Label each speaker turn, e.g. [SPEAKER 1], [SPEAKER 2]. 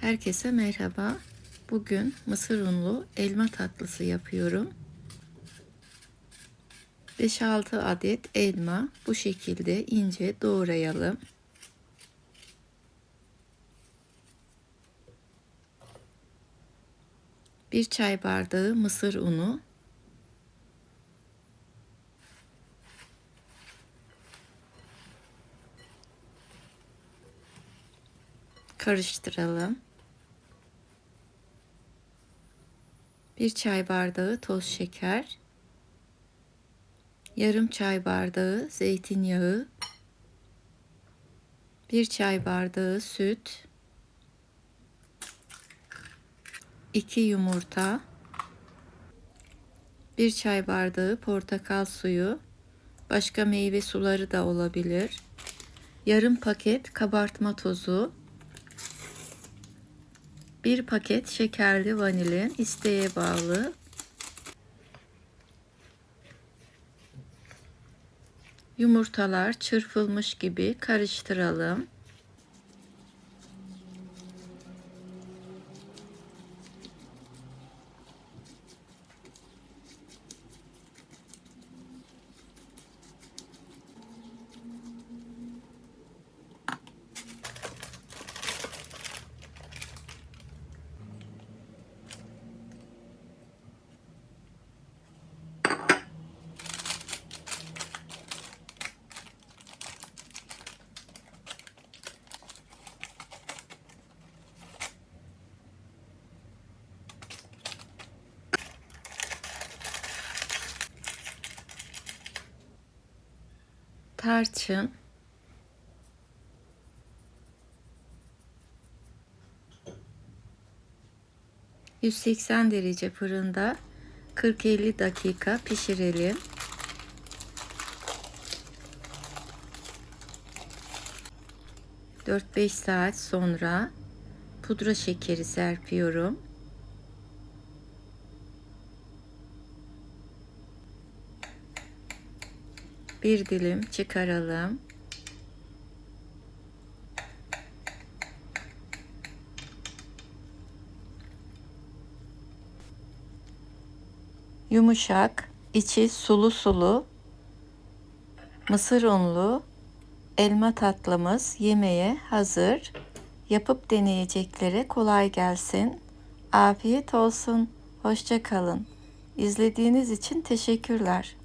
[SPEAKER 1] Herkese merhaba. Bugün mısır unlu elma tatlısı yapıyorum. 5-6 adet elma bu şekilde ince doğrayalım. Bir çay bardağı mısır unu, karıştıralım. Bir çay bardağı toz şeker, yarım çay bardağı zeytinyağı, bir çay bardağı süt, iki yumurta, bir çay bardağı portakal suyu, başka meyve suları da olabilir. Yarım paket kabartma tozu, bir paket şekerli vanilin isteğe bağlı. Yumurtalar çırpılmış gibi karıştıralım. Tarçın, ...180 derece fırında 40-50 dakika pişirelim. Dört beş saat sonra pudra şekeri serpiyorum. Bir dilim çıkaralım. Yumuşak, içi sulu sulu, mısır unlu elma tatlımız yemeğe hazır. Yapıp deneyeceklere kolay gelsin. Afiyet olsun. Hoşça kalın. İzlediğiniz için teşekkürler.